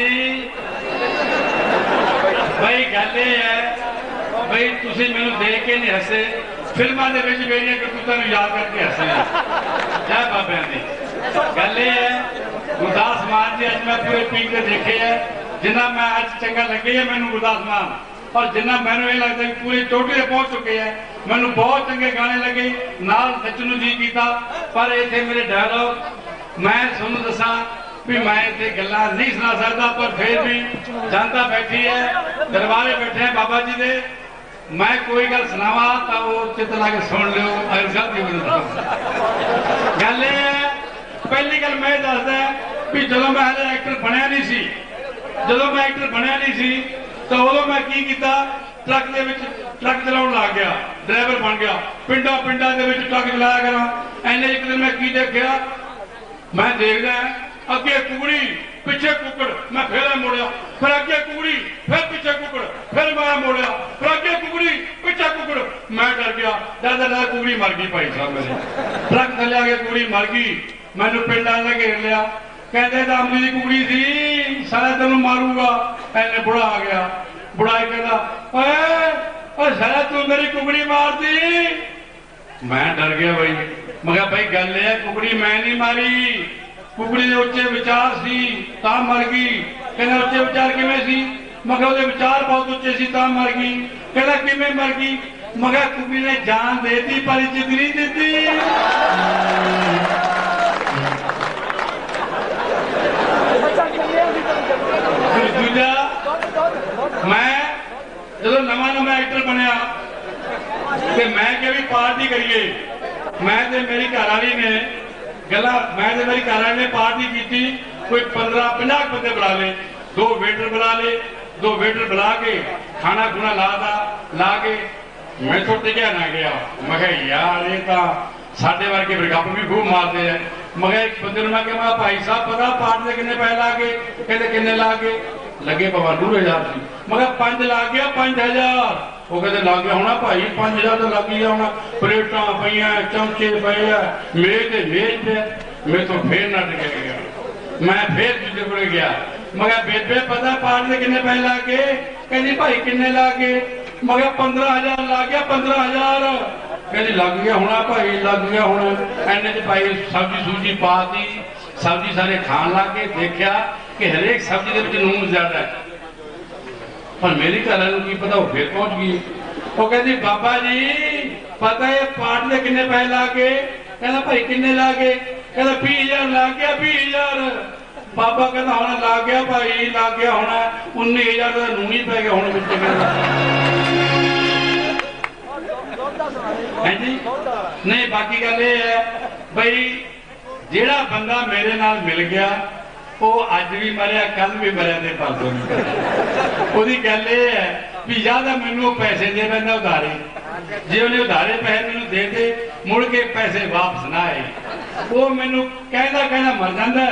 ਜੀ। ਬਈ ਗੱਲ ਇਹ ਹੈ, ਬਈ ਤੁਸੀਂ ਮੈਨੂੰ ਦੇਖ ਕੇ ਨਹੀਂ ਹੱਸੇ। ਫਿਲਮਾਂ ਦੇ ਵਿੱਚ ਮੇਰੀਆਂ ਕਰਤੂਤਾਂ ਨੂੰ ਯਾਦ ਕਰਕੇ ਹੱਸੇ ਜੈ ਬਾਬਿਆਂ ਦੀ। ਗੱਲ ਇਹ ਹੈ, ਗੁਰਦਾਸ ਮਾਨ ਜੀ, ਅੱਜ ਮੈਂ ਪੂਰੇ ਪੀਕ ਤੇ ਦੇਖੇ ਹੈ ਜਿੰਨਾ ਮੈਂ ਅੱਜ ਚੰਗਾ ਲੱਗੇ ਹੈ ਮੈਨੂੰ ਗੁਰਦਾਸ ਮਾਨ। ਔਰ ਜਿੰਨਾ ਮੈਨੂੰ ਇਹ ਲੱਗਦਾ ਕਿ ਪੂਰੀ ਚੋਟੀ ਤੇ ਪਹੁੰਚ ਚੁੱਕੇ ਹੈ ਮੈਨੂੰ ਬਹੁਤ ਚੰਗੇ ਗਾਣੇ ਲੱਗੇ। ਨਾਲ ਸੱਚ ਨੂੰ ਜੀ ਕੀਤਾ, ਪਰ ਇੱਥੇ ਮੇਰੇ ਡਾਇਲੌਗ ਮੈਂ ਤੁਹਾਨੂੰ ਦੱਸਾਂ ਵੀ ਮੈਂ ਇੱਥੇ ਗੱਲਾਂ ਨਹੀਂ ਸੁਣਾ ਸਕਦਾ, ਪਰ ਫਿਰ ਵੀ ਜਨਤਾ ਬੈਠੀ ਹੈ, ਦਰਬਾਰੇ ਬੈਠੇ ਹੈ ਬਾਬਾ ਜੀ ਦੇ। ਮੈਂ ਕੋਈ ਗੱਲ ਸੁਣਾਵਾਂ ਤਾਂ ਉਹ ਚਿੱਤ ਲਾ ਕੇ ਸੁਣ ਲਿਓ ਅਗਰ ਗਲਤੀ ਗੱਲ ਇਹ ਹੈ, ਪਹਿਲੀ ਗੱਲ ਮੈਂ ਦੱਸਦਾ ਵੀ ਜਦੋਂ ਮੈਂ ਹਲੇ ਐਕਟਰ ਬਣਿਆ ਨਹੀਂ ਸੀ, ਜਦੋਂ ਮੈਂ ਐਕਟਰ ਬਣਿਆ ਨਹੀਂ ਸੀ, ਤਾਂ ਉਦੋਂ ਮੈਂ ਕੀ ਕੀਤਾ? ਟਰੱਕ ਦੇ ਵਿੱਚ ਟਰੱਕ ਚਲਾਉਣ ਲੱਗ ਗਿਆ, ਡਰਾਈਵਰ ਬਣ ਗਿਆ। ਪਿੰਡਾਂ ਪਿੰਡਾਂ ਦੇ ਵਿੱਚ ਟਰੱਕ ਚਲਾਇਆ ਕਰਾਂ। ਐਨੇ ਇੱਕ ਦਿਨ ਮੈਂ ਕੀ ਦੇਖਿਆ? ਮੈਂ ਦੇਖਦਾ ਅੱਗੇ ਕੁਕੜੀ, ਪਿੱਛੇ ਕੁੱਕੜ, ਮੈਂ ਫੇਰ ਮੋੜਿਆ। ਫਿਰ ਅੱਗੇ ਕੁਕੜੀ, ਫਿਰ ਪਿੱਛੇ ਕੁੱਕੜ, ਫਿਰ ਮੈਂ ਮੋੜਿਆ। ਫਿਰ ਅੱਗੇ ਕੁਕੜੀ, ਪਿੱਛੇ ਕੁੱਕੜ। ਮੈਂ ਡਰ ਗਿਆ। ਡਰ ਡਰ ਡਰ ਮਰ ਗਈ ਭਾਈ ਸਾਹਿਬ ਮੇਰੇ। ਟਰੱਕ ਥੱਲੇ ਆ ਕੇ ਕੁਕੜੀ ਮਰ ਗਈ। ਮੈਨੂੰ ਪਿੰਡਾਂ ਨੇ ਘੇਰ ਲਿਆ। ਕਹਿੰਦੇ ਤਾਂ ਦੀ ਕੁਕੜੀ ਸੀ ਸਾਰਾ ਤੈਨੂੰ ਮਾਰੂਗਾ। ਐਨੇ ਬੁੜਾ ਆ ਗਿਆ। ਬੁੜਾ ਕਹਿੰਦਾ, ਓਏ ਓ ਸਾਰਾ ਤੂੰ ਮੇਰੀ ਕੁਕੜੀ ਮਾਰਦੀ। ਮੈਂ ਡਰ ਗਿਆ ਬਾਈ। ਮੈਂ ਕਿਹਾ, ਭਾਈ ਗੱਲ ਇਹ ਹੈ, ਕੁਕੜੀ ਮੈਂ ਨਹੀਂ ਮਾਰੀ। ਕੁਕੜੀ ਦੇ ਉੱਚੇ ਵਿਚਾਰ ਸੀ, ਤਾਂ ਮਰ ਗਈ। ਕਹਿੰਦਾ, ਉੱਚੇ ਵਿਚਾਰ ਕਿਵੇਂ ਸੀ? ਮੈਂ ਉਹਦੇ ਵਿਚਾਰ ਬਹੁਤ ਉੱਚੇ ਸੀ, ਤਾਂ ਮਰ ਗਈ। ਕਹਿੰਦਾ, ਕਿਵੇਂ ਮਰ ਗਈ? ਮੈਂ ਕਿਹਾ ਕੁਕੜੀ ਨੇ ਜਾਨ ਦੇਤੀ, ਪਰ ਇੱਜ਼ਤ ਨਹੀਂ ਦਿੱਤੀ। ਦੂਜਾ, ਮੈਂ ਜਦੋਂ ਨਵਾਂ ਨਵਾਂ ਐਕਟਰ ਬਣਿਆ, ਤੇ ਮੈਂ ਕਿਹਾ ਵੀ ਪਾਰਟੀ ਕਰੀਏ। ਮੈਂ ਤੇ ਮੇਰੀ ਘਰ ਵਾਲੀ ਨੇ ਗੱਲਾਂ ਮੈਂ ਤੇ ਮੇਰੀ ਘਰ ਵਾਲੀ ਨੇ ਪਾਰਟੀ ਕੀਤੀ ਕੋਈ 15 50 ਬੰਦੇ ਬੁਲਾ ਲਏ ਦੋ ਵੇਟਰ ਬੁਲਾ ਲਏ ਦੋ ਵੇਟਰ ਬੁਲਾ ਕੇ ਖਾਣਾ ਖੁਣਾ ਲਾਦਾ ਲਾ ਕੇ ਮੈਂ ਤੋਂ ਟਿਕਿਆ ਨਾ ਗਿਆ ਮੈਂ ਕਿਹਾ ਯਾਰ ਇਹ ਤਾਂ ਸਾਡੇ ਵਰਗੇ ਫਿਰ ਗੱਪ ਵੀ ਖੂਬ ਮਾਰਦੇ ਆ ਮੈਂ ਕਿਹਾ ਇੱਕ ਬੰਦੇ ਨੂੰ ਮੈਂ ਕਿਹਾ ਮੈਂ ਭਾਈ ਸਾਹਿਬ ਪਤਾ ਪਾਰਟੀ ਦੇ ਕਿੰਨੇ ਪੈਸੇ ਲਾ ਕੇ ਕਹਿੰਦੇ ਕਿੰਨੇ ਲਾ ਕੇ ਲੱਗੇ ਬਾਬਾ ਨੂਰ ਹਜ਼ਾਰ ਸੀ ਮੈਂ ਕਿਹਾ 5 ਲੱਗ ਗਿਆ 5000 ਉਹ ਕਹਿੰਦੇ ਲੱਗ ਗਿਆ ਹੋਣਾ ਭਾਈ 5000 ਤਾਂ ਲੱਗ ਗਿਆ ਹੋਣਾ। ਪਲੇਟਾਂ ਪਈਆਂ, ਚਮਚੇ ਪਏ ਆ ਮੇਜ਼ ਤੇ ਮੇਜ਼ ਤੇ ਮੇਰੇ ਤੋਂ ਫੇਰ ਨਾ ਟਿਕਿਆ ਗਿਆ। ਮੈਂ ਫੇਰ ਦੂਜੇ ਕੋਲ ਗਿਆ। ਮੈਂ ਬੇਬੇ, ਪਤਾ ਪਾਣ ਦੇ ਕਿੰਨੇ ਪੈਸੇ ਲਾ ਕੇ ਕਹਿੰਦੀ, ਭਾਈ, ਕਿੰਨੇ ਲਾ ਕੇ ਮੈਂ ਕਿਹਾ 15000 ਲੱਗ ਗਿਆ 15000 ਕਹਿੰਦੀ, ਲੱਗ ਗਿਆ ਹੋਣਾ ਭਾਈ, ਲੱਗ ਗਿਆ ਹੁਣ। ਐਨੇ ਚ ਭਾਈ ਸਬਜ਼ੀ ਸੂਜੀ ਪਾਤੀ, ਸਬਜ਼ੀ ਸਾਰੇ ਖਾਣ ਲੱਗੇ ਦੇਖਿਆ। ਕਿ ਹਰੇਕ ਸਬਜ਼ੀ ਦੇ ਵਿੱਚ ਨੂਨ ਜ਼ਿਆਦਾ ਹੈ। ਪਰ ਮੇਰੀ ਘਰ ਨੂੰ ਕੀ ਪਤਾ, ਉਹ ਫੇਰ ਪਹੁੰਚ ਗਈ। ਉਹ ਕਹਿੰਦੀ, ਬਾਬਾ ਜੀ, ਪਤਾ ਹੈ ਪਾਠ ਦੇ ਕਿੰਨੇ ਪੈਸੇ ਲਾ ਕੇ? ਕਹਿੰਦਾ, ਭਾਈ, ਕਿੰਨੇ ਲਾ ਕੇ? ਕਹਿੰਦਾ 20000 ਲਾ ਗਿਆ 20000 ਬਾਬਾ ਕਹਿੰਦਾ, ਹੁਣ ਲਾ ਗਿਆ ਭਾਈ, ਲਾ ਗਿਆ ਹੁਣ 19000 ਦਾ ਨੂਨ ਹੀ ਪੈ ਗਿਆ ਹੁਣ ਵਿੱਚ ਕਹਿੰਦਾ। ਹਾਂਜੀ? ਨਹੀਂ, ਬਾਕੀ ਗੱਲ ਇਹ ਹੈ ਬਈ ਜਿਹੜਾ ਬੰਦਾ ਮੇਰੇ ਨਾਲ ਮਿਲ ਗਿਆ ਉਹ ਅੱਜ ਵੀ ਮਰਿਆ ਕੱਲ ਵੀ ਮਰਿਆ ਤੇ ਪਰਸੋਂ ਵੀ ਮਰਿਆ। ਉਹਦੀ ਗੱਲ ਇਹ ਹੈ ਵੀ ਜ਼ਿਆਦਾ ਮੈਨੂੰ ਪੈਸੇ ਦੇ ਬੰਦਾ ਉਧਾਰੇ। ਜੇ ਉਹਨੇ ਉਧਾਰੇ ਪੈਸੇ ਮੈਨੂੰ ਦੇ ਦੇ ਮੁੜ ਕੇ ਪੈਸੇ ਵਾਪਸ ਨਾ ਆਏ। ਉਹ ਮੈਨੂੰ ਕਹਿੰਦਾ ਕਹਿੰਦਾ ਮਰ ਜਾਂਦਾ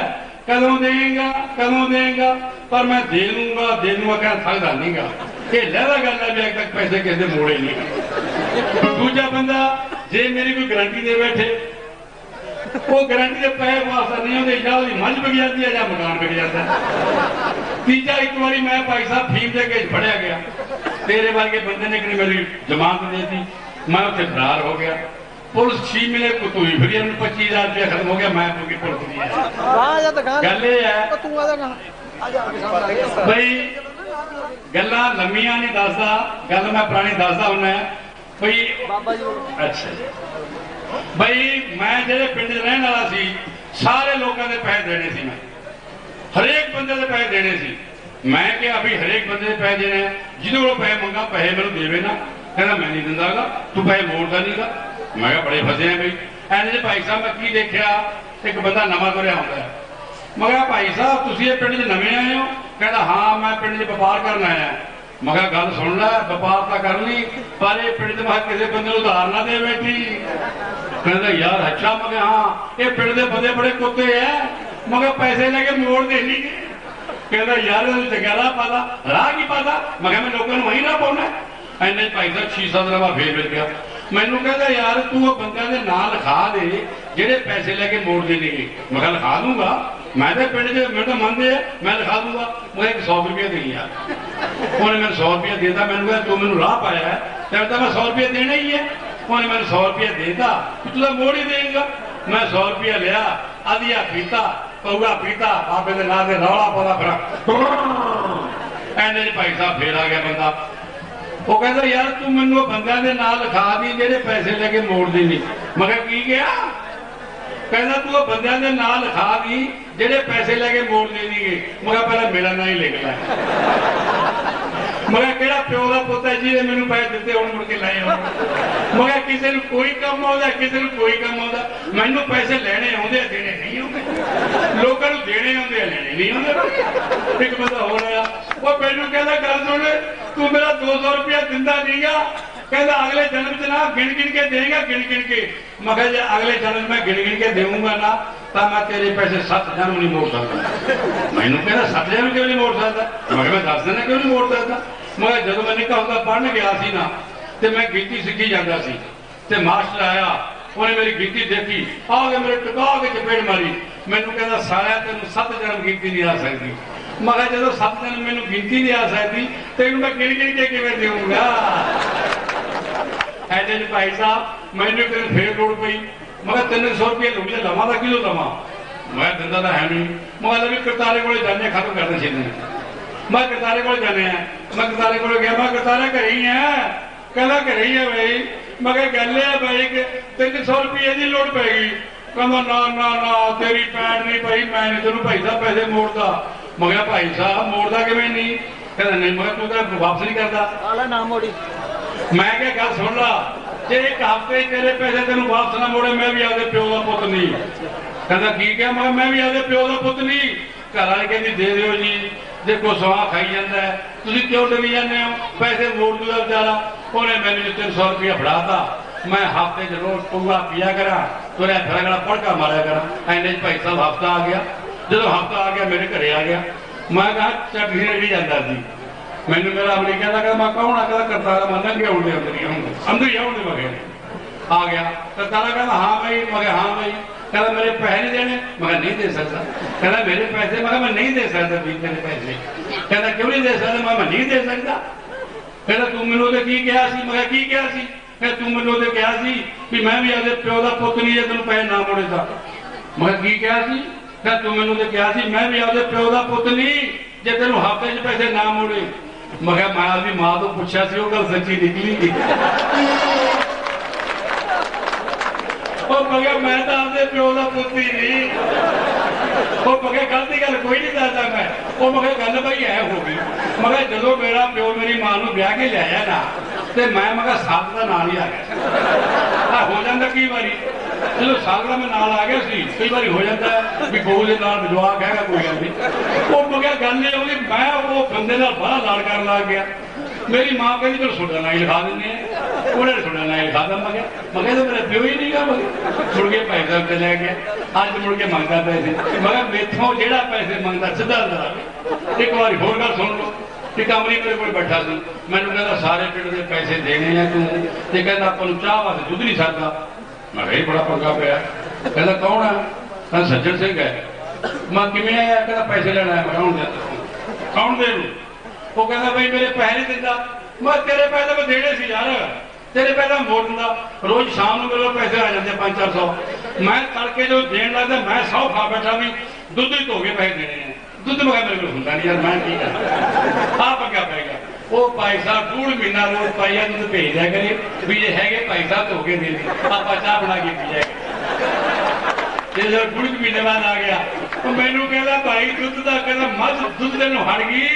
ਕਦੋਂ ਦੇਗਾ ਕਦੋਂ ਦੇਗਾ ਪਰ ਮੈਂ ਦੇ ਦੂੰਗਾ ਦੇ ਦੂੰਗਾ ਕਹਿੰਦਾ ਸਕਦਾ ਨਹੀਂਗਾ। ਇਹ ਲਹਿਦਾ ਗੱਲ ਹੈ ਵੀ ਅੱਜ ਤੱਕ ਪੈਸੇ ਕਿਸੇ ਮੋੜੇ ਨਹੀਂ ਦੂਜਾ ਬੰਦਾ, ਜੇ ਮੇਰੀ ਕੋਈ ਗਰੰਟੀ ਦੇ ਬੈਠੇ ਉਹ ਗਾਰੰਟੀ ਦੇ ਪੈਸੇ ਵਾਪਸ ਨਹੀਂ ਹੁੰਦੇ ਜਾਂ ਉਹਦੀ ਮੱਝ ਵਿਕ ਜਾਂਦੀ ਹੈ ਜਾਂ ਮਕਾਨ ਵਿਕ ਜਾਂਦਾ। ਤੀਜਾ ਇੱਕ ਵਾਰੀ ਮੈਂ ਭਾਈ ਸਾਹਿਬ ਫੀਮ ਦੇ ਕੇ ਫੜਿਆ ਗਿਆ। ਤੇਰੇ ਵਰਗੇ ਬੰਦੇ ਨੇ ਕਿ ਮੇਰੀ ਜ਼ਮਾਨਤ ਦੇ ਦਿੱਤੀ? ਮੈਂ ਉੱਥੇ ਫਰਾਰ ਹੋ ਗਿਆ। ਪੁਲਿਸ 6 ਮਹੀਨੇ ਕੁੱਤੂਈ ਫਿਰ ਇਹਨੂੰ 25000 ਰੁਪਏ ਖਤਮ ਹੋ ਗਿਆ ਮੈਂ ਮੁੜ ਕੇ ਪੁਲਿਸ ਨਹੀਂ ਆਇਆ। ਆ ਜਾ ਦਿਖਾ ਗੱਲ ਇਹ ਹੈ ਤੂੰ ਆਦਾ ਨਾ ਆ ਜਾ ਬਈ ਗੱਲਾਂ ਲੰਮੀਆਂ ਨਹੀਂ ਦੱਸਦਾ। ਗੱਲ ਮੈਂ ਪੁਰਾਣੀ ਦੱਸਦਾ ਹੁੰਨਾ। ਬਈ ਬਾਬਾ ਜੀ। ਅੱਛਾ। ਬਈ, ਮੈਂ ਜਿਹੜੇ ਪਿੰਡ 'ਚ ਰਹਿਣ ਵਾਲਾ ਸੀ, ਸਾਰੇ ਲੋਕਾਂ ਦੇ ਪੈਸੇ ਦੇਣੇ ਸੀ ਮੈਂ। ਹਰੇਕ ਬੰਦੇ ਦੇ ਪੈਸੇ ਦੇਣੇ ਸੀ। ਮੈਂ ਕਿਹਾ ਵੀ ਹਰੇਕ ਬੰਦੇ ਦੇ ਪੈਸੇ ਦੇਣੇ ਜਿਹਦੇ ਕੋਲੋਂ ਪੈਸੇ ਮੰਗਾ, ਪੈਸੇ ਮੈਨੂੰ ਦੇਵੇ ਨਾ। ਕਹਿੰਦਾ, ਮੈਂ ਨਹੀਂ ਦਿੰਦਾਗਾ ਤੂੰ ਪੈਸੇ ਮੋੜਦਾ ਨਹੀਂਗਾ ਮੈਂ ਕਿਹਾ, ਬੜੇ ਫਸੇ ਆ ਬਈ। ਐਨੇ ਦੇ ਭਾਈ ਸਾਹਿਬ ਮੈਂ ਕੀ ਦੇਖਿਆ? ਇੱਕ ਬੰਦਾ ਨਵਾਂ ਤੁਰਿਆ ਹੁੰਦਾ ਹੈ। ਭਾਈ ਸਾਹਿਬ, ਤੁਸੀਂ ਇਹ ਪਿੰਡ 'ਚ ਨਵੇਂ ਆਏ ਹੋ? ਕਹਿੰਦਾ, ਹਾਂ, ਮੈਂ ਪਿੰਡ 'ਚ ਵਪਾਰ ਕਰਨ ਆਇਆ ਮੈਂ ਗੱਲ ਸੁਣ ਲੈ, ਵਪਾਰ ਤਾਂ ਕਰ ਲਈ, ਪਰ ਇਹ ਪਿੰਡ ਦੇ ਮੈਂ ਕਿਸੇ ਬੰਦੇ ਨੂੰ ਉਧਾਰ ਨਾ ਦੇ ਬੈਠੀ। ਕਹਿੰਦਾ, ਯਾਰ, ਅੱਛਾ ਮੈਂ ਕਿਹਾ ਹਾਂ। ਇਹ ਪਿੰਡ ਦੇ ਬੰਦੇ ਬੜੇ ਕੁੱਤੇ ਐ। ਮੈਂ ਕਿਹਾ ਪੈਸੇ ਲੈ ਕੇ ਮੋੜ ਦੇਣੀ। ਕਹਿੰਦਾ, ਯਾਰ ਇਹ ਜਗਾਲਾ ਪਾਦਾ ਰਾਹ ਕੀ ਪਾਦਾ ਮੈਂ ਕਿਹਾ, ਮੈਂ ਲੋਕਾਂ ਨੂੰ ਵਹੀਂ ਨਾ ਪਾਉਣਾ ਐਨੇ ਭਾਈ ਸਾਹਿਬ 6-7 ਰਵਾ ਫੇਰ ਮਿਲ ਗਿਆ। ਮੈਨੂੰ ਕਹਿੰਦਾ, ਯਾਰ, ਤੂੰ ਉਹ ਬੰਦਿਆਂ ਦੇ ਨਾਂ ਲਿਖਾ ਦੇ, ਜਿਹੜੇ ਪੈਸੇ ਲੈ ਕੇ ਮੋੜਦੇ ਨੇਗੇ ਮੈਂ ਕਿਹਾ, ਲਿਖਾ ਦੂੰਗਾ। ਮੈਂ ਤਾਂ ਪਿੰਡ 'ਚ ਮੈਨੂੰ ਤਾਂ ਮੰਨਦੇ ਆ। ਮੈਂ ਲਿਖਾ ਦੂੰਗਾ। ਮੈਂ ਇੱਕ 100 ਰੁਪਏ ਦੇਈ ਆ। ਉਹਨੇ ਮੈਨੂੰ 100 ਰੁਪਏ ਦੇਤਾ। ਮੈਨੂੰ ਕਹਿੰਦਾ ਤੂੰ ਮੈਨੂੰ ਰਾਹ ਪਾਇਆ ਹੈ। ਤੇ ਮੈਂ 100 ਰੁਪਏ ਦੇਣਾ ਹੀ ਹੈ। ਉਹਨੇ ਮੈਨੂੰ 100 ਰੁਪਏ ਦੇਤਾ। ਤੂੰ ਤਾਂ ਮੋੜ ਹੀ ਦੇਂਗਾ। ਮੈਂ 100 ਰੁਪਏ ਲਿਆ। ਆਧੀਆ ਪੀਤਾ ਪਊਗਾ ਪੀਤਾ, ਬਾਬੇ ਦੇ ਨਾਂ ਤੇ ਰੌਲਾ ਪਾਦਾ ਫਿਰ। ਐਨੇ ਚ ਭਾਈ ਸਾਹਿਬ ਫੇਰ ਆ ਗਿਆ ਬੰਦਾ। ਉਹ ਕਹਿੰਦਾ, ਯਾਰ ਤੂੰ ਮੈਨੂੰ ਉਹ ਬੰਦਿਆਂ ਦੇ ਨਾਲ ਲਿਖਾ ਦੀ, ਜਿਹੜੇ ਪੈਸੇ ਲੈ ਕੇ ਮੋੜਦੇ ਨਹੀਂ ਮੈਂ ਕਿਹਾ, ਕੀ ਗਿਆ ਕਹਿੰਦਾ, ਤੂੰ ਉਹ ਬੰਦਿਆਂ ਦੇ ਨਾਲ ਲਿਖਾ ਦੀ, ਜਿਹੜੇ ਪੈਸੇ ਲੈ ਕੇ ਮੋੜਦੇ ਨਹੀਂਗੇ। ਮੈਂ ਕਿਹਾ, ਪਹਿਲਾਂ ਮੇਰਾ ਨਾਂ ਹੀ ਲਿਖ ਕਿਹੜਾ ਪਿਓ ਦਾ ਪੁੱਤ ਹੈ ਜਿਹਨੇ ਮੈਨੂੰ ਪੈਸੇ ਦਿੱਤੇ ਹੁਣ ਮੁੜ ਕੇ ਲੈ ਆਉਣ ਮੈਂ ਕਿਸੇ ਨੂੰ ਕੋਈ ਕੰਮ ਆਉਂਦਾ ਕਿਸੇ ਨੂੰ ਕੋਈ ਕੰਮ ਆਉਂਦਾ। ਮੈਨੂੰ ਪੈਸੇ ਲੈਣੇ ਆਉਂਦੇ ਆ, ਦੇਣੇ ਨਹੀਂ ਆਉਂਦੇ। ਲੋਕਾਂ ਨੂੰ ਦੇਣੇ ਆਉਂਦੇ ਆ, ਲੈਣੇ ਨਹੀਂ ਆਉਂਦੇ। ਇੱਕ ਬੰਦਾ ਹੋਰ ਆਇਆ ਉਹ ਮੈਨੂੰ ਕਹਿੰਦਾ ਗੱਲ ਸੁਣ ਤੂੰ ਮੇਰਾ 200 ਰੁਪਇਆ ਦਿੰਦਾ ਨਹੀਂਗਾ ਕਹਿੰਦਾ ਅਗਲੇ ਜਨਮ ਚ ਨਾ ਗਿਣ ਗਿਣ ਕੇ ਦੇਗਾ ਗਿਣ ਗਿਣ ਕੇ। ਮੈਂ ਕਿਹਾ ਜੇ ਅਗਲੇ ਜਨਮ 'ਚ ਮੈਂ ਗਿਣ ਗਿਣ ਕੇ ਦੇਵਾਂਗਾ ਨਾ ਤਾਂ ਮੈਂ ਤੇਰੇ ਪੈਸੇ ਸੱਤ ਜਨਮ ਨਹੀਂ ਮੋੜ ਸਕਦਾ। ਮੈਨੂੰ ਕਹਿੰਦਾ ਸੱਤ ਜਨਮ ਕਿਉਂ ਨਹੀਂ ਮੋੜ ਸਕਦਾ? ਮੈਂ ਕਿਹਾ ਮੈਂ ਦੱਸ ਕਿਉਂ ਨਹੀਂ ਮੋੜ ਸਕਦਾ? ਮੈਂ ਜਦੋਂ ਮੈਂ ਨਿੱਕਾ ਹੁੰਦਾ ਪੜਨ ਗਿਆ ਸੀ ਨਾ, ਤੇ ਮੈਂ ਗਿਣਤੀ ਸਿੱਖੀ ਜਾਂਦਾ ਸੀ। ਤੇ ਮਾਸਟਰ ਆਇਆ, ਉਹਨੇ ਮੇਰੀ ਗਿਣਤੀ ਦੇਖੀ, ਆ ਕੇ ਮੇਰੇ ਟਿਕਾ ਕੇ ਚਪੇੜ ਮਾਰੀ। ਮੈਨੂੰ ਕਹਿੰਦਾ, ਸਾਲਿਆ, ਤੈਨੂੰ ਸੱਤ ਜਨਮ ਗਿਣਤੀ ਨਹੀਂ ਆ ਸਕਦੀ। ਮੈਂ ਕਿਹਾ, ਜਦੋਂ ਸੱਤ ਜਨਮ ਮੈਨੂੰ ਗਿਣਤੀ ਨਹੀਂ ਆ ਸਕਦੀ ਤੇ ਮੈਂ ਗਿਣ ਗਿਣ ਕੇ ਕਿਵੇਂ ਦੇਵਾਂਗਾ? ਐਡੇ ਭਾਈ ਸਾਹਿਬ, ਮੈਨੂੰ ਇੱਕ ਫੇਰ ਲੋੜ ਪਈ। ਮੈਂ ਕਿਹਾ 300 ਰੁਪਏ ਲੁੱਟ ਜਾ ਲਵਾਂ ਤਾਂ ਕਿਉਂ ਲਵਾਂ ਮੈਂ ਦਿੰਦਾ ਤਾਂ ਹੈ ਨਹੀਂ। ਮੈਂ ਵੀ ਕਰਤਾਰੇ ਕੋਲੇ ਜਾਂਦੇ ਖਤਮ ਕਰਦੇ ਛੇਤੀ ਮੈਂ ਕਰਤਾਰੇ ਕੋਲ ਜਾਂਦੇ ਆ। ਮੈਂ ਕਰਤਾਰੇ ਕੋਲ ਗਿਆ ਮੈਂ ਕਰਤਾਰੇ ਘਰੇ ਹੀ ਆ। ਕਹਿੰਦਾ ਘਰੇ ਹੀ ਆ ਬਈ। ਮੈਂ ਕਿਹਾ ਗੱਲ ਆ ਬਈ ਕਿ 300 ਰੁਪਏ ਦੀ ਲੋੜ ਪੈ ਗਈ। ਕਹਿੰਦਾ ਨਾ ਨਾ ਨਾ ਤੇਰੀ ਪੈਣ ਨਹੀਂ ਪਈ ਮੈਂ ਨਹੀਂ ਤੈਨੂੰ ਭਾਈ ਸਾਹਿਬ ਪੈਸੇ ਮੋੜਦਾ। ਮੈਂ ਕਿਹਾ ਭਾਈ ਸਾਹਿਬ ਮੋੜਦਾ ਕਿਵੇਂ ਨਹੀਂ? ਕਹਿੰਦਾ ਨਹੀਂ ਮੈਂ ਤੂੰ ਤਾਂ ਵਾਪਸ ਨਹੀਂ ਕਰਦਾ। ਆਲਾ ਨਾ ਮੋੜੀ। ਮੈਂ ਕਿਹਾ ਗੱਲ ਸੁਣ ਲਾ। ਜੇ ਇੱਕ ਹਫ਼ਤੇ ਤੇਰੇ ਪੈਸੇ ਤੈਨੂੰ ਵਾਪਸ ਨਾ ਮੋੜੇ, ਮੈਂ ਵੀ ਆਪਦੇ ਪਿਓ ਦਾ ਪੁੱਤ ਨਹੀਂ। ਕਹਿੰਦਾ, ਕੀ ਕਿਹਾ? ਮੈਂ ਮੈਂ ਵੀ ਆਪਦੇ ਪਿਓ ਦਾ ਪੁੱਤ ਨਹੀਂ। ਘਰ ਵਾਲੇ ਕਹਿੰਦੀ, ਦੇ ਦਿਓ ਜੀ। ਦੇਖੋ ਸਵਾ ਖਾਈ ਜਾਂਦਾ ਤੁਸੀਂ ਕਿਉਂ ਡਰੀ ਜਾਂਦੇ ਹੋ? ਪੈਸੇ ਮੋੜ ਦੂਗਾ ਵਿਚਾਰਾ। ਉਹਨੇ ਮੈਨੂੰ ਜੀ 300 ਰੁਪਇਆ ਫੜਾਤਾ। ਮੈਂ ਹਫ਼ਤੇ 'ਚ ਰੋਜ਼ ਪਊਆ ਪੀਆ ਕਰਾਂ। ਤੁਰਿਆ ਫਿਰਾਂ ਕਰਾਂ ਪੜਕਾ ਮਾਰਿਆ ਕਰਾਂ। ਐਨੇ ਭਾਈ ਸਾਹਿਬ ਹਫ਼ਤਾ ਆ ਗਿਆ। ਜਦੋਂ ਹਫ਼ਤਾ ਆ ਗਿਆ, ਮੇਰੇ ਘਰੇ ਆ ਗਿਆ। ਮੈਂ ਕਿਹਾ, ਚੱਟੀ ਰੇੜੀ ਜਾਂਦਾ ਸੀ ਮੈਨੂੰ ਮੇਰਾ ਅਮਲੀ ਕਹਿੰਦਾ ਮੈਂ ਕੌਣ ਆ ਕਹਿੰਦਾ ਕਰਤਾਰਾ ਮੈਂ ਨੰਗੇ ਆਉਂਦੇ ਅੰਦਰ ਹੀ ਆਉਂਦੇ ਅੰਦਰ ਹੀ ਆਉਂਦੇ ਮਗੇ ਆ ਗਿਆ। ਕਰਤਾਰਾ ਕਹਿੰਦਾ, ਹਾਂ ਭਾਈ ਮੈਂ ਹਾਂ ਭਾਈ ਕਹਿੰਦਾ, ਮੇਰੇ ਪੈਸੇ ਨਹੀਂ ਦੇਣੇ। ਮੈਂ ਨਹੀਂ ਦੇ ਸਕਦਾ। ਕਹਿੰਦਾ, ਮੇਰੇ ਪੈਸੇ ਮੈਂ ਕਿਹਾ ਮੈਂ ਨਹੀਂ ਦੇ ਸਕਦਾ ਵੀ ਤੇਰੇ ਪੈਸੇ। ਕਹਿੰਦਾ, ਕਿਉਂ ਨਹੀਂ ਦੇ ਸਕਦਾ? ਮੈਂ ਨਹੀਂ ਦੇ ਸਕਦਾ। ਕਹਿੰਦਾ, ਤੂੰ ਮੈਨੂੰ ਤੇ ਕੀ ਕਿਹਾ ਸੀ? ਮੈਂ ਕਿਹਾ ਕੀ ਕਿਹਾ ਸੀ? ਕਹਿੰਦਾ, ਤੂੰ ਮੈਨੂੰ ਤੇ ਕਿਹਾ ਸੀ ਵੀ ਮੈਂ ਵੀ ਆਪਦੇ ਪਿਓ ਦਾ ਪੁੱਤ ਨਹੀਂ ਜੇ ਤੈਨੂੰ ਪੈਸੇ ਨਾ ਮੋੜੇ ਤਾਂ ਮੈਂ ਕੀ ਕਿਹਾ ਸੀ? ਕਹਿੰਦਾ, ਤੂੰ ਮੈਨੂੰ ਤੇ ਕਿਹਾ ਸੀ, ਮੈਂ ਵੀ ਆਪਦੇ ਪਿਓ ਦਾ ਪੁੱਤ ਨਹੀਂ ਜੇ ਤੈਨੂੰ ਹਫ਼ਤੇ 'ਚ ਪੈਸੇ ਨਾ ਮੋੜੇ। ਮੈਂ ਕਿਹਾ ਮੈਂ ਆਪਦੀ ਮਾਂ ਤੋਂ ਪੁੱਛਿਆ ਸੀ, ਉਹ ਗੱਲ ਸੱਚੀ ਨਿਕਲੀ ਉਹ ਮਗਰ ਮੈਂ ਤਾਂ ਆਪਦੇ ਪਿਓ ਦਾ ਪੁੱਤ ਹੀ ਨਹੀਂ ਉਹ ਮਗਰ ਗਲਤੀ ਗੱਲ ਕੋਈ ਨਹੀਂ ਦੱਸਦਾ ਮੈਂ। ਉਹ ਮਗਰ ਗੱਲ ਬਈ ਐ ਹੋ ਗਈ। ਮਗਰ ਜਦੋਂ ਮੇਰਾ ਪਿਓ ਮੇਰੀ ਮਾਂ ਨੂੰ ਵਿਆਹ ਕੇ ਲਿਆਇਆ ਨਾ, ਤੇ ਮੈਂ ਮੈਂ ਕਿਹਾ ਸੱਤ ਦਾ ਨਾਲ ਹੀ ਆ ਗਿਆ। ਆ ਹੋ ਜਾਂਦਾ ਕਈ ਵਾਰੀ। ਜਦੋਂ ਸਾਗਰਾ ਮੈਂ ਨਾਲ ਆ ਗਿਆ ਸੀ। ਕਈ ਵਾਰੀ ਹੋ ਜਾਂਦਾ ਵੀ ਬਹੂ ਦੇ ਨਾਲ ਜਵਾਕ ਹੈਗਾ, ਕੋਈ ਗੱਲ ਨਹੀਂ ਉਹ ਮਗਰ ਗੱਲ ਇਹ ਉਹਦੀ ਮੈਂ ਉਹ ਬੰਦੇ ਨਾਲ ਬੜਾ ਲਾੜ ਕਰਨ ਲੱਗ ਗਿਆ ਮੇਰੀ ਮਾਂ ਕਹਿੰਦੀ ਚਲ ਤੁਹਾਡਾ ਨਾਂ ਹੀ ਲਿਖਾ ਦਿੰਦੇ ਆ ਉਹਨੇ ਤੁਹਾਡਾ ਨਾਂ ਹੀ ਲਿਖਾ ਦਿੱਤਾ ਮੈਂ ਕਿਹਾ ਮੈਂ ਕਿਹਾ ਇਹ ਤਾਂ ਮੇਰਾ ਪਿਓ ਹੀ ਨਹੀਂਗਾ ਮੈਂ ਛੁੜ ਕੇ ਭਾਈ ਸਾਹਿਬ ਤੇ ਲੈ ਗਿਆ ਅੱਜ ਮੁੜ ਕੇ ਮੰਗਦਾ ਪੈਸੇ ਮੈਂ ਕਿਹਾ ਮੇਥੋਂ ਜਿਹੜਾ ਪੈਸੇ ਮੰਗਦਾ ਸਿੱਧਾ ਦਰਾ ਇੱਕ ਵਾਰੀ ਹੋਰ ਗੱਲ ਸੁਣ ਲਓ ਤੇ ਕਮਰੀ ਮੇਰੇ ਕੋਲ ਬੈਠਾ ਸੀ ਮੈਨੂੰ ਕਹਿੰਦਾ ਸਾਰੇ ਪਿੰਡ ਦੇ ਪੈਸੇ ਦੇਣੇ ਆ ਤੂੰ ਤੇ ਕਹਿੰਦਾ ਆਪਾਂ ਨੂੰ ਚਾਹ ਵਾਸਤੇ ਦੁੱਧ ਨਹੀਂ ਸਕਦਾ ਮੈਂ ਕਿਹਾ ਇਹ ਬੜਾ ਪੰਗਾ ਪਿਆ ਕਹਿੰਦਾ ਕੌਣ ਆ ਕਹਿੰਦਾ ਸੱਜਣ ਸਿੰਘ ਹੈ ਦੇ ਨੂੰ। ਉਹ ਕਹਿੰਦਾ ਬਈ ਮੇਰੇ ਪੈਸੇ ਨਹੀਂ ਦਿੰਦਾ। ਮੈਂ ਤੇਰੇ ਪੈਸੇ ਮੈਂ ਦੇਣੇ ਸੀ ਯਾਰ। ਤੇਰੇ ਪੈਸੇ ਮੋੜ ਦਿੰਦਾ। ਰੋਜ਼ ਸ਼ਾਮ ਨੂੰ ਮੇਰੇ ਪੈਸੇ ਆ ਜਾਂਦੇ 5-400 ਮੈਂ ਤੜਕੇ ਜੋ ਦੇਣ ਲੱਗਦਾ, ਮੈਂ ਸੌ ਖਾ ਬੈਠਾ ਵੀ ਦੁੱਧ ਹੀ ਧੋ ਕੇ ਪੈਸੇ ਦੇਣੇ ਆ। ਦੁੱਧ ਮਗਾ ਮੇਰੇ ਕੋਲ ਹੁੰਦਾ ਨਹੀਂ ਯਾਰ, ਮੈਂ ਕੀ ਕਰਾਂ? ਆ ਪੱਕਾ ਪੈ ਗਿਆ। ਉਹ ਭਾਈ ਸਾਹਿਬ ਡੂੜ ਮਹੀਨਾ ਰੋਜ਼ ਪਾਈਆ ਦੁੱਧ ਭੇਜ ਦਿਆ ਕਰੇ ਵੀ ਇਹ ਹੈਗੇ, ਭਾਈ ਸਾਹਿਬ ਧੋ ਕੇ ਦੇ ਦੇ। ਆਪਾਂ ਚਾਹ ਬਣਾ ਕੇ ਪੀ ਜਾਏ ਤੇ ਜਦੋਂ ਡੂੜ ਕੁ ਮਹੀਨੇ ਬਾਅਦ ਆ ਗਿਆ, ਉਹ ਮੈਨੂੰ ਕਹਿੰਦਾ, ਭਾਈ, ਦੁੱਧ ਦਾ ਕਹਿੰਦਾ ਮੱਝ ਦੁੱਧ ਦੇ ਨੂੰ ਹਟ ਗਈ।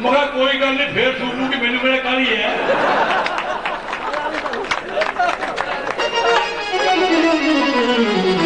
ਮੈਂ ਕੋਈ ਗੱਲ ਨਹੀਂ, ਫੇਰ ਸੂਲੂ ਕਿ ਮੈਨੂੰ ਕਿਹੜਾ ਕਾਹਲੀ ਹੈ ਨਾ